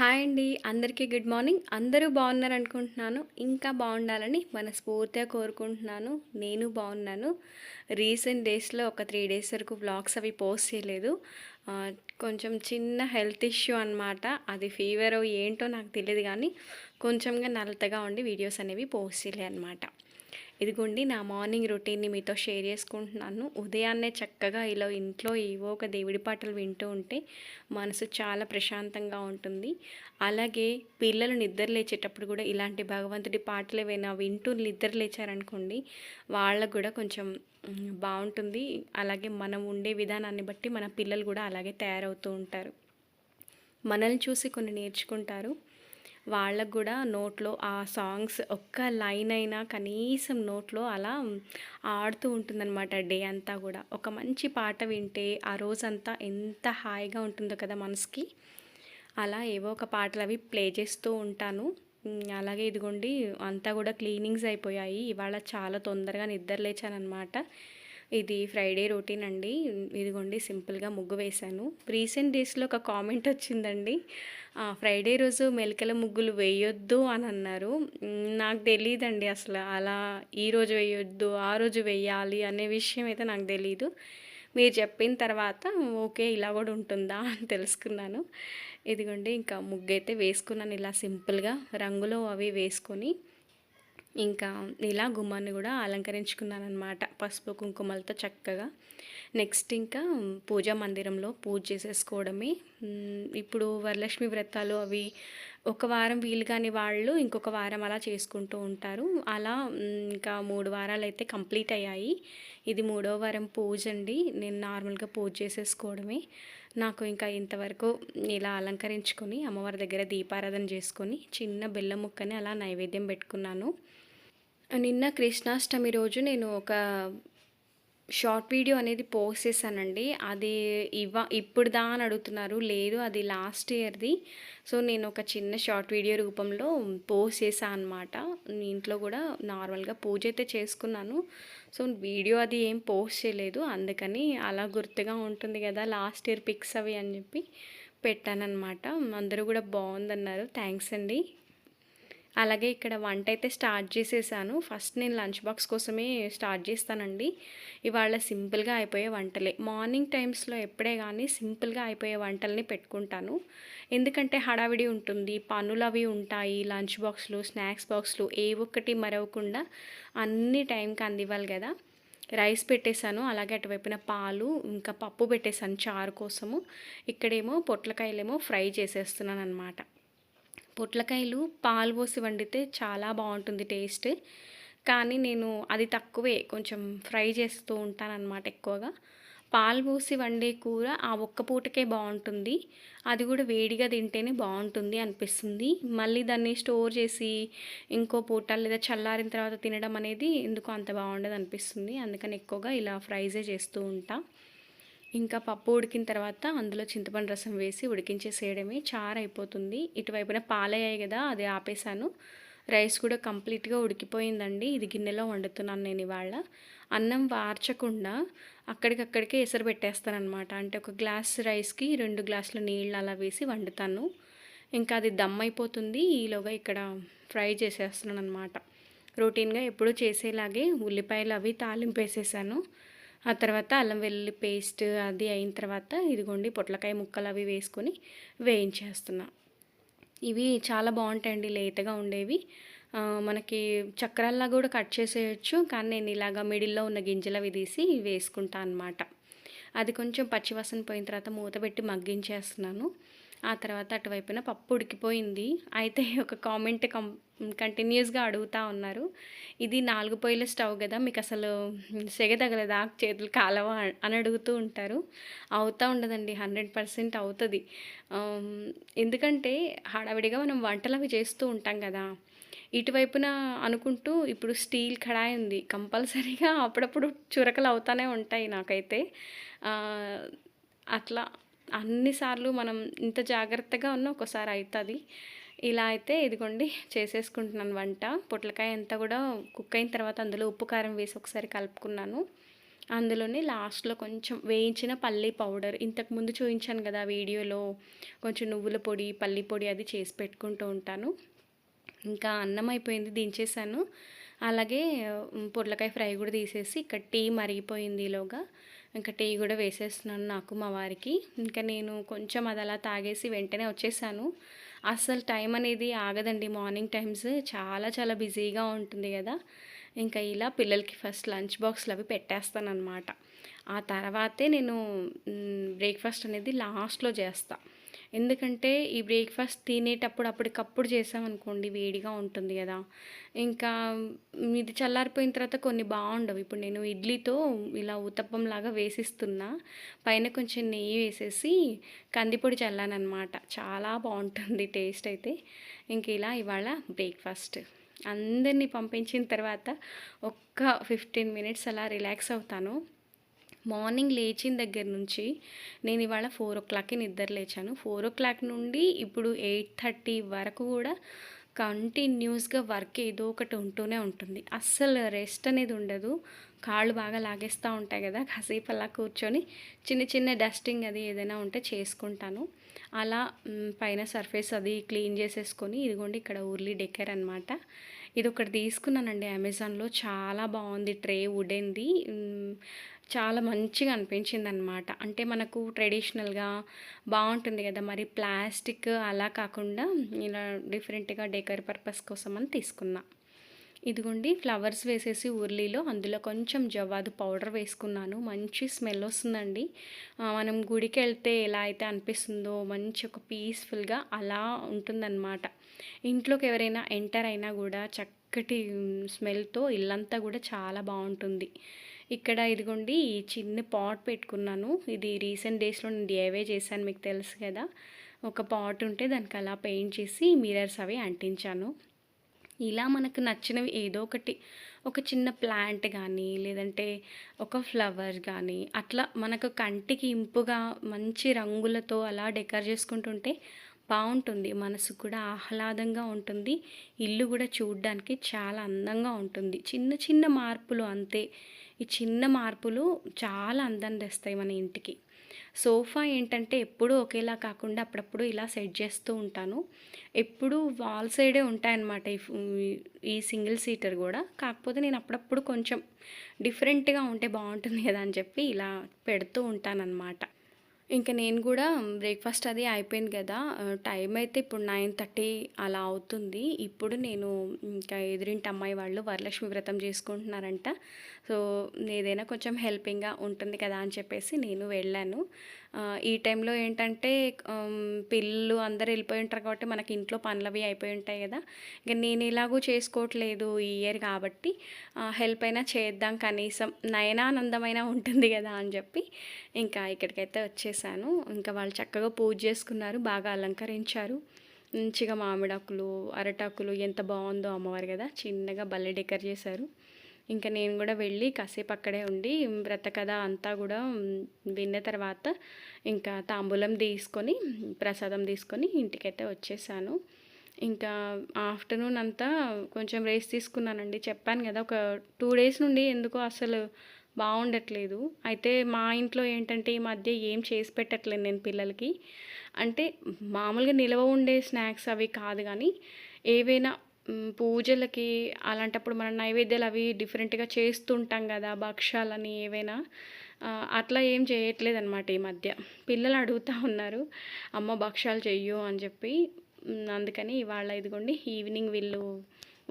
Hi అండి. అందరికీ good morning. అందరూ బాగున్నారు అనుకుంటున్నాను. ఇంకా బాగుండాలని మనస్ఫూర్తిగా కోరుకుంటున్నాను. నేను బాగున్నాను. రీసెంట్ డేస్లో ఒక త్రీ డేస్ వరకు వ్లాగ్స్ అవి పోస్ట్ చేయలేదు. కొంచెం చిన్న హెల్త్ ఇష్యూ అనమాట అది ఫీవర్ ఏంటో నాకు తెలియదు కానీ కొంచెంగా నలతగా ఉండి వీడియోస్ అనేవి పోస్ట్ చేయలే అనమాట ఇదిగోండి నా మార్నింగ్ రొటీన్ని మీతో షేర్ చేసుకుంటున్నాను. ఉదయాన్నే చక్కగా ఇలా ఇంట్లో ఏవో ఒక దేవుడి పాటలు వింటూ ఉంటే మనసు చాలా ప్రశాంతంగా ఉంటుంది. అలాగే పిల్లలు నిద్ర లేచేటప్పుడు కూడా ఇలాంటి భగవంతుడి పాటలు ఏవైనా వింటూ నిద్ర లేచారనుకోండి వాళ్ళకు కూడా కొంచెం బాగుంటుంది. అలాగే మనం ఉండే విధానాన్ని బట్టి మన పిల్లలు కూడా అలాగే తయారవుతూ ఉంటారు. మనల్ని చూసి కొన్ని నేర్చుకుంటారు. వాళ్ళకు కూడా నోట్లో ఆ సాంగ్స్ ఒక్క లైన్ అయినా కనీసం నోట్లో అలా ఆడుతూ ఉంటుందన్నమాట డే అంతా కూడా. ఒక మంచి పాట వింటే ఆ రోజంతా ఎంత హాయిగా ఉంటుందో కదా మనసుకి. అలా ఏవో ఒక పాటలు అవి ప్లే చేస్తూ ఉంటాను. అలాగే ఇదిగోండి అంతా కూడా క్లీనింగ్స్ అయిపోయాయి. ఇవాళ చాలా తొందరగా నిద్ర లేచానమాట ఇది ఫ్రైడే రొటీన్ అండి. ఇదిగోండి సింపుల్గా ముగ్గు వేశాను. రీసెంట్ డేస్లో ఒక కామెంట్ వచ్చిందండి. ఫ్రైడే రోజు మెలికల ముగ్గులు వేయొద్దు అని అన్నారు. నాకు తెలియదండి అసలు అలా ఈ రోజు వేయొద్దు ఆ రోజు వేయాలి అనే విషయం అయితే నాకు తెలియదు మీరు చెప్పిన తర్వాత ఓకే ఇలా కూడా ఉంటుందా అని తెలుసుకున్నాను. ఇదిగోండి ఇంకా ముగ్గు అయితే వేసుకున్నాను ఇలా సింపుల్గా రంగులో అవి వేసుకొని. ఇంకా ఇలా గుమ్మాన్ని కూడా అలంకరించుకున్నాను అనమాట పసుపు కుంకుమలతో చక్కగా. నెక్స్ట్ ఇంకా పూజా మందిరంలో పూజ చేసేసుకోవడమే. ఇప్పుడు వరలక్ష్మి వ్రతాలు అవి ఒక వారం వీలు కాని వాళ్ళు ఇంకొక వారం అలా చేసుకుంటూ ఉంటారు. అలా ఇంకా మూడు వారాలు అయితే కంప్లీట్ అయ్యాయి. ఇది మూడో వారం పూజ అండి. నేను నార్మల్గా పూజ చేసేసుకోవడమే. నాకు ఇంకా ఇంతవరకు ఇలా అలంకరించుకొని అమ్మవారి దగ్గర దీపారాధన చేసుకొని చిన్న బెల్లం ముక్కని అలా నైవేద్యం పెట్టుకున్నాను. నిన్న కృష్ణాష్టమి రోజు నేను ఒక షార్ట్ వీడియో అనేది పోస్ట్ చేశానండి. అది ఇవ్వ ఇప్పుడుదా అని అడుగుతున్నారు. లేదు అది లాస్ట్ ఇయర్ది. సో నేను ఒక చిన్న షార్ట్ వీడియో రూపంలో పోస్ట్ చేశాను అనమాట ఇంట్లో కూడా నార్మల్గా పూజ అయితే చేసుకున్నాను. సో వీడియో అది ఏం పోస్ట్ చేయలేదు. అందుకని అలా గుర్తుగా ఉంటుంది కదా లాస్ట్ ఇయర్ పిక్స్ అవి అని చెప్పి పెట్టానన్నమాట. అందరూ కూడా బాగుందన్నారు. థ్యాంక్స్ అండి. అలాగే ఇక్కడ వంట అయితే స్టార్ట్ చేసేసాను. ఫస్ట్ నేను లంచ్ బాక్స్ కోసమే స్టార్ట్ చేస్తానండి. ఇవాళ సింపుల్గా అయిపోయే వంటలే. మార్నింగ్ టైమ్స్లో ఎప్పుడే కానీ సింపుల్గా అయిపోయే వంటల్ని పెట్టుకుంటాను. ఎందుకంటే హడావిడి ఉంటుంది పనులు అవి ఉంటాయి లంచ్ బాక్స్లు స్నాక్స్ బాక్స్లు ఏ ఒక్కటి మరవకుండా అన్ని టైంకి అందివ్వాలి కదా. రైస్ పెట్టేశాను అలాగే అటువైపున పాలు ఇంకా పప్పు పెట్టేశాను చారు కోసము. ఇక్కడేమో పొట్లకాయలేమో ఫ్రై చేసేస్తున్నాను అనమాట పొట్లకాయలు పాలు పోసి వండితే చాలా బాగుంటుంది టేస్ట్. కానీ నేను అది తక్కువే కొంచెం ఫ్రై చేస్తూ ఉంటానన్నమాట ఎక్కువగా. పాలు పోసి వండే కూర ఆ ఒక్క పూటకే బాగుంటుంది. అది కూడా వేడిగా తింటేనే బాగుంటుంది అనిపిస్తుంది. మళ్ళీ దాన్ని స్టోర్ చేసి ఇంకో పూట లేదా చల్లారిన తర్వాత తినడం అనేది ఎందుకు అంత బాగుండదు అనిపిస్తుంది. అందుకని ఎక్కువగా ఇలా ఫ్రైజే చేస్తూ ఉంటాను ఇంకా పప్పు ఉడికిన తర్వాత అందులో చింతపండు రసం వేసి ఉడికించేసేయడమే. చారు అయిపోతుంది. ఇటువైపున పాలయ్యాయి కదా అది ఆపేసాను రైస్ కూడా కంప్లీట్గా ఉడికిపోయిందండి. ఇది గిన్నెలో వండుతున్నాను నేను ఇవాళ. అన్నం వార్చకుండా అక్కడికక్కడికే ఎసరు పెట్టేస్తానమాట అంటే ఒక గ్లాస్ రైస్కి రెండు గ్లాసుల నీళ్ళు అలా వేసి వండుతాను. ఇంకా అది దమ్ అయిపోతుంది. ఈలోగా ఇక్కడ ఫ్రై చేసేస్తున్నాను అనమాట రొటీన్గా ఎప్పుడూ చేసేలాగే ఉల్లిపాయలు అవి తాలింపు వేసేసాను. ఆ తర్వాత అల్లం వెల్లుల్లి పేస్ట్ అది అయిన తర్వాత ఇదిగోండి పొట్లకాయ ముక్కలు అవి వేసుకొని వేయించేస్తున్నా. ఇవి చాలా బాగుంటాయండి లేతగా ఉండేవి. మనకి చక్రాల్లా కూడా కట్ చేసేయచ్చు కానీ నేను ఇలాగా మిడిల్లో ఉన్న గింజలు అవి తీసి వేసుకుంటా అనమాట అది కొంచెం పచ్చివాసన పోయిన తర్వాత మూత పెట్టి మగ్గించేస్తున్నాను. ఆ తర్వాత అటువైపున పప్పు ఉడికిపోయింది. అయితే ఒక కామెంట్ కం కంటిన్యూస్గా అడుగుతూ ఉన్నారు. ఇది నాలుగు పొయ్యిల స్టవ్ కదా మీకు అసలు సెగ తగలదా చేతులు కాలవా అని అడుగుతూ ఉంటారు. అవుతూ ఉండదండి హండ్రెడ్ పర్సెంట్ అవుతుంది. ఎందుకంటే హడావిడిగా మనం వంటలు అవి చేస్తూ ఉంటాం కదా. ఇటువైపున అనుకుంటూ ఇప్పుడు స్టీల్ కడాయి ఉంది. కంపల్సరీగా అప్పుడప్పుడు చురకలు అవుతానే ఉంటాయి నాకైతే. అట్లా అన్నిసార్లు మనం ఇంత జాగ్రత్తగా ఉన్న ఒకసారి అవుతుంది ఇలా అయితే ఇదిగోండి చేసేసుకుంటున్నాను వంట. పొట్లకాయ అంతా కూడా కుక్ అయిన తర్వాత అందులో ఉప్పు కారం వేసి ఒకసారి కలుపుకున్నాను. అందులోనే లాస్ట్లో కొంచెం వేయించిన పల్లీ పౌడర్. ఇంతకుముందు చూపించాను కదా వీడియోలో. కొంచెం నువ్వుల పొడి పల్లి పొడి అది చేసి పెట్టుకుంటూ ఉంటాను. ఇంకా అన్నం అయిపోయింది దించేసాను అలాగే పొట్లకాయ ఫ్రై కూడా తీసేసి ఇక్కడ టీ మరిగిపోయింది ఈలోగా. ఇంకా టీ కూడా వేసేస్తున్నాను నాకు మా వారికి. ఇంకా నేను కొంచెం అది అలా తాగేసి వెంటనే వచ్చేసాను. అసలు టైం అనేది ఆగదండి మార్నింగ్ టైమ్స్. చాలా చాలా బిజీగా ఉంటుంది కదా. ఇంకా ఇలా పిల్లలకి ఫస్ట్ లంచ్ బాక్స్లు అవి పెట్టేస్తాను ఆ తర్వాతే నేను బ్రేక్ఫాస్ట్ అనేది లాస్ట్లో చేస్తాను ఎందుకంటే ఈ బ్రేక్ఫాస్ట్ తినేటప్పుడు అప్పటికప్పుడు చేసామనుకోండి వేడిగా ఉంటుంది కదా. ఇంకా ఇది చల్లారిపోయిన తర్వాత కొన్ని బాగుండవు. ఇప్పుడు నేను ఇడ్లీతో ఇలా ఉతప్పం లాగా వేసిస్తున్నా. పైన కొంచెం నెయ్యి వేసేసి కందిపొడి చల్లానమాట చాలా బాగుంటుంది టేస్ట్ అయితే. ఇంక ఇలా ఇవాళ బ్రేక్ఫాస్ట్. అందరినీ పంపించిన తర్వాత ఒక్క ఫిఫ్టీన్ మినిట్స్ అలా రిలాక్స్ అవుతాను. మార్నింగ్ లేచిన దగ్గర నుంచి నేను ఇవాళ ఫోర్ ఓ క్లాక్కి నిద్ర లేచాను. ఫోర్ ఓ క్లాక్ నుండి ఇప్పుడు ఎయిట్ థర్టీ వరకు కూడా కంటిన్యూస్గా వర్క్ ఏదో ఒకటి ఉంటూనే ఉంటుంది. అస్సలు రెస్ట్ అనేది ఉండదు. కాళ్ళు బాగా లాగేస్తూ ఉంటాయి కదా కాసేపు అలా కూర్చొని చిన్న చిన్న డస్టింగ్ అది ఏదైనా ఉంటే చేసుకుంటాను. అలా పైన సర్ఫేస్ అది క్లీన్ చేసేసుకొని ఇదిగోండి ఇక్కడ ఉర్లీ డెకర్ అనమాట ఇది ఒకటి తీసుకున్నానండి అమెజాన్లో. చాలా బాగుంది ట్రే వుడెన్ది చాలా మంచిగా అనిపించింది అనమాట అంటే మనకు ట్రెడిషనల్గా బాగుంటుంది కదా మరి ప్లాస్టిక్ అలా కాకుండా ఇలా డిఫరెంట్గా డెకర్ పర్పస్ కోసం అని తీసుకున్నా. ఇదిగోండి ఫ్లవర్స్ వేసేసి ఉర్లీలో అందులో కొంచెం జవాదు పౌడర్ వేసుకున్నాను. మంచి స్మెల్ వస్తుందండి. మనం గుడికి వెళ్తే ఎలా అయితే అనిపిస్తుందో మంచి ఒక పీస్ఫుల్గా అలా ఉంటుందన్నమాట. ఇంట్లోకి ఎవరైనా ఎంటర్ అయినా కూడా చక్కటి స్మెల్తో ఇల్లంతా కూడా చాలా బాగుంటుంది ఇక్కడ ఇదిగోండి ఈ చిన్న పాట్ పెట్టుకున్నాను. ఇది రీసెంట్ డేస్లో నేను డిఐవే చేశాను మీకు తెలుసు కదా. ఒక పాట్ ఉంటే దానికి అలా పెయింట్ చేసి మిరర్స్ అవి అంటించాను. ఇలా మనకు నచ్చినవి ఏదో ఒకటి ఒక చిన్న ప్లాంట్ కానీ లేదంటే ఒక ఫ్లవర్ కానీ అట్లా మనకు కంటికి ఇంపుగా మంచి రంగులతో అలా డెకర్ చేసుకుంటుంటే బాగుంటుంది. మనసు కూడా ఆహ్లాదంగా ఉంటుంది. ఇల్లు కూడా చూడడానికి చాలా అందంగా ఉంటుంది. చిన్న చిన్న మార్పులు అంతే. ఈ చిన్న మార్పులు చాలా అందం తెస్తాయి మన ఇంటికి. సోఫా ఏంటంటే ఎప్పుడూ ఒకేలా కాకుండా అప్పుడప్పుడు ఇలా సెట్ చేస్తూ ఉంటాను. ఎప్పుడు వాల్ సైడే ఉంటాయన్నమాట ఈ ఈ సింగిల్ సీటర్ కూడా. కాకపోతే నేను అప్పుడప్పుడు కొంచెం డిఫరెంట్గా ఉంటే బాగుంటుంది కదా అని చెప్పి ఇలా పెడుతూ ఉంటానన్నమాట. ఇంకా నేను కూడా బ్రేక్ఫాస్ట్ అది అయిపోయింది కదా. టైం అయితే ఇప్పుడు నైన్ థర్టీ అలా అవుతుంది. ఇప్పుడు నేను ఇంకా ఎదురింటి అమ్మాయి వాళ్ళు వరలక్ష్మి వ్రతం చేసుకుంటున్నారంట. సో ఏదైనా కొంచెం హెల్పింగ్గా ఉంటుంది కదా అని చెప్పేసి నేను వెళ్ళాను. ఈ టైంలో ఏంటంటే పిల్లలు అందరు వెళ్ళిపోయి ఉంటారు కాబట్టి మనకి ఇంట్లో పనులవి అయిపోయి ఉంటాయి కదా. ఇంకా నేను ఇలాగూ చేసుకోవట్లేదు ఈ ఇయర్ కాబట్టి హెల్ప్ అయినా చేద్దాం కనీసం నయనానందమైనా ఉంటుంది కదా అని చెప్పి ఇంకా ఇక్కడికైతే చేశాను. ఇంకా వాళ్ళు చక్కగా పూజ చేసుకున్నారు బాగా అలంకరించారు. మంచిగా మామిడాకులు అరటాకులు ఎంత బాగుందో అమ్మవారు కదా చిన్నగా బల్లె డెకర్ చేశారు. ఇంకా నేను కూడా వెళ్ళి కాసేపు అక్కడే ఉండి వ్రత కథ అంతా కూడా విన్న తర్వాత ఇంకా తాంబూలం తీసుకొని ప్రసాదం తీసుకొని ఇంటికైతే వచ్చేసాను. ఇంకా ఆఫ్టర్నూన్ అంతా కొంచెం రేస్ తీసుకున్నానండి. చెప్పాను కదా ఒక టూ డేస్ నుండి ఎందుకో అసలు బాగుండట్లేదు. అయితే మా ఇంట్లో ఏంటంటే ఈ మధ్య ఏం చేసి పెట్టట్లేదు నేను పిల్లలకి. అంటే మామూలుగా నిల్వ ఉండే స్నాక్స్ అవి కాదు కానీ ఏవైనా పూజలకి అలాంటప్పుడు మన నైవేద్యాలు అవి డిఫరెంట్గా చేస్తుంటాం కదా భక్షాలని ఏవైనా అట్లా ఏం చేయట్లేదు అనమాట ఈ మధ్య. పిల్లలు అడుగుతూ ఉన్నారు అమ్మ భక్షాలు చెయ్యు అని చెప్పి. అందుకని ఇవాళ ఇదిగోండి ఈవినింగ్ వీళ్ళు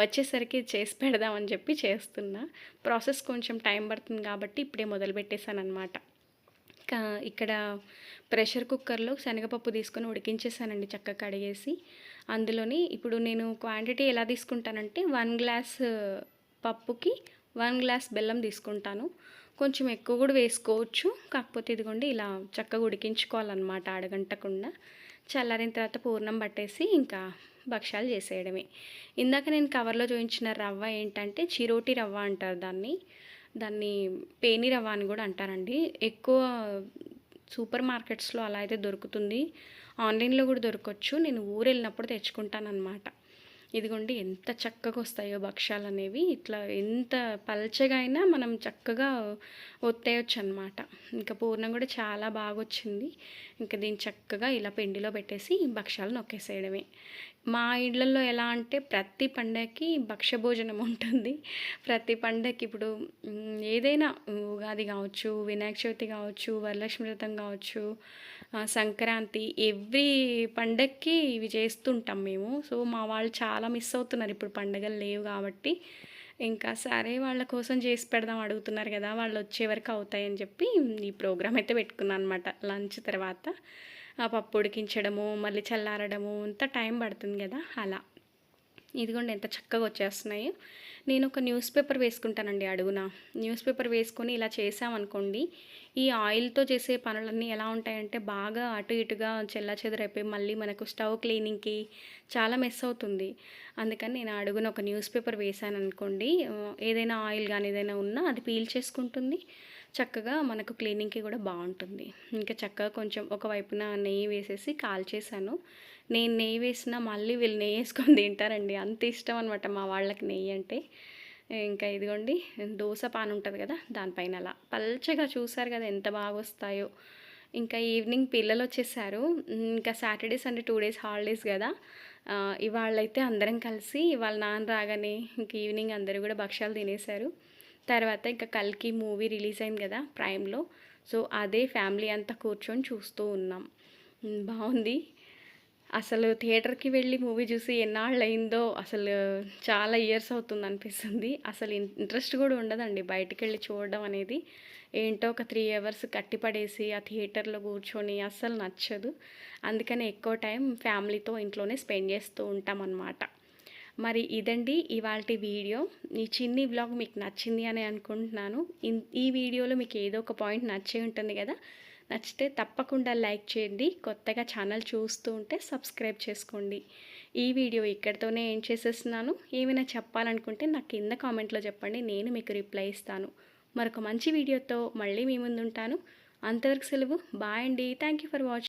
వచ్చేసరికి చేసి పెడదామని చెప్పి చేస్తున్నా. ప్రాసెస్ కొంచెం టైం పడుతుంది కాబట్టి ఇప్పుడే మొదలు పెట్టేశాను అనమాట ఇక్కడ ప్రెషర్ కుక్కర్లో శనగపప్పు తీసుకొని ఉడికించేసానండి చక్కగా కడిగేసి. అందులోని ఇప్పుడు నేను క్వాంటిటీ ఎలా తీసుకుంటానంటే వన్ గ్లాస్ పప్పుకి వన్ గ్లాస్ బెల్లం తీసుకుంటాను. కొంచెం ఎక్కువ కూడా వేసుకోవచ్చు. కాకపోతే ఇదిగోండి ఇలా చక్కగా ఉడికించుకోవాలన్నమాట అడగంటకుండా. చల్లారిన తర్వాత పూర్ణం పట్టేసి ఇంకా భక్ష్యాలు చేసేయడమే. ఇందాక నేను కవర్లో చూపించిన రవ్వ ఏంటంటే చిరోటి రవ్వ అంటారు దాన్ని. దాన్ని పేని రవ్వ అని కూడా అంటారండి. ఎక్కువ సూపర్ మార్కెట్స్లో అలా అయితే దొరుకుతుంది. ఆన్లైన్లో కూడా దొరకవచ్చు నేను ఊరు వెళ్ళినప్పుడు తెచ్చుకుంటాను అనమాట ఇదిగోండి ఎంత చక్కగా వస్తాయో భక్ష్యాలు అనేవి ఇట్లా ఎంత పల్చగా అయినా మనం చక్కగా ఒత్తేయచ్చు అనమాట ఇంకా పూర్ణం కూడా చాలా బాగా వచ్చింది ఇంకా దీన్ని చక్కగా ఇలా పిండిలో పెట్టేసి భక్ష్యాలు నొక్కేసేయడమే. మా ఇళ్ళల్లో ఎలా అంటే ప్రతి పండగకి భక్ష్య భోజనం ఉంటుంది. ప్రతి పండగకి ఇప్పుడు ఏదైనా ఉగాది కావచ్చు వినాయక చవితి కావచ్చు వరలక్ష్మి వ్రతం కావచ్చు సంక్రాంతి ఎవ్రీ పండగకి ఇవి చేస్తుంటాం మేము. సో మా వాళ్ళు చాలా మిస్ అవుతున్నారు ఇప్పుడు పండగలు లేవు కాబట్టి. ఇంకా సరే వాళ్ళ కోసం చేసి పెడదాం అడుగుతున్నారు కదా వాళ్ళు వచ్చే వరకు అవుతాయని చెప్పి ఈ ప్రోగ్రామ్ అయితే పెట్టుకున్నాను అనమాట లంచ్ తర్వాత ఆ పప్పు ఉడికించడము మళ్ళీ చల్లారడము అంత టైం పడుతుంది కదా అలా. ఇదిగోండి ఎంత చక్కగా వచ్చేస్తున్నాయి. నేను ఒక న్యూస్ పేపర్ వేసుకుంటానండి అడుగున. న్యూస్ పేపర్ వేసుకొని ఇలా చేసామనుకోండి ఈ ఆయిల్తో చేసే పనులన్నీ ఎలా ఉంటాయంటే బాగా అటు ఇటుగా చెల్లా చెదరైపోయి మళ్ళీ మనకు స్టవ్ క్లీనింగ్కి చాలా మెస్ అవుతుంది. అందుకని నేను అడుగున ఒక న్యూస్ పేపర్ వేసాను అనుకోండి ఏదైనా ఆయిల్ కానీ ఏదైనా ఉన్నా అది పీల్ చేసుకుంటుంది. చక్కగా మనకు క్లీనింగ్కి కూడా బాగుంటుంది. ఇంకా చక్కగా కొంచెం ఒకవైపున నెయ్యి వేసేసి కాల్చేసాను నేను నెయ్యి వేసినా మళ్ళీ వీళ్ళు నెయ్యి వేసుకొని తింటారండి. అంత ఇష్టం అనమాట మా వాళ్ళకి నెయ్యి అంటే. ఇంకా ఇదిగోండి దోశ పాన్ ఉంటుంది కదా దానిపైన అలా పల్చగా చూసారు కదా ఎంత బాగా వస్తాయో ఇంకా ఈవినింగ్ పిల్లలు వచ్చేసారు. ఇంకా Saturday Sunday two days holidays కదా. ఇవాళైతే అందరం కలిసి ఇవాళ నాన్న రాగానే ఇంక ఈవినింగ్ అందరూ కూడా భక్ష్యాలు తినేశారు తర్వాత ఇంకా కల్కి మూవీ రిలీజ్ అయింది కదా ప్రైమ్లో. సో అదే ఫ్యామిలీ అంతా కూర్చొని చూస్తూ ఉన్నాం. బాగుంది. అసలు థియేటర్కి వెళ్ళి మూవీ చూసి ఎన్నాళ్ళు అయిందో అసలు చాలా ఇయర్స్ అవుతుంది అనిపిస్తుంది అసలు ఇంట్రెస్ట్ కూడా ఉండదండి బయటికి వెళ్ళి చూడడం అనేది. ఏంటో ఒక త్రీ అవర్స్ కట్టిపడేసి ఆ థియేటర్లో కూర్చొని అస్సలు నచ్చదు. అందుకని ఎక్కువ టైం ఫ్యామిలీతో ఇంట్లోనే స్పెండ్ చేస్తూ ఉంటాం అన్నమాట మరి ఇదండి ఇవాళ వీడియో. ఈ చిన్ని బ్లాగ్ మీకు నచ్చింది అని అనుకుంటున్నాను. ఈ వీడియోలో మీకు ఏదో ఒక పాయింట్ నచ్చే ఉంటుంది కదా. నచ్చితే తప్పకుండా లైక్ చేయండి. కొత్తగా ఛానల్ చూస్తూ ఉంటే సబ్స్క్రైబ్ చేసుకోండి. ఈ వీడియో ఇక్కడితోనే ఏం చేసేస్తున్నాను? ఏమైనా చెప్పాలనుకుంటే నాకు కింద కామెంట్లో చెప్పండి. నేను మీకు రిప్లై ఇస్తాను. మరొక మంచి వీడియోతో మళ్ళీ మీ ముందు ఉంటాను అంతవరకు సెలవు. బాయ్ అండి. Thank you for watching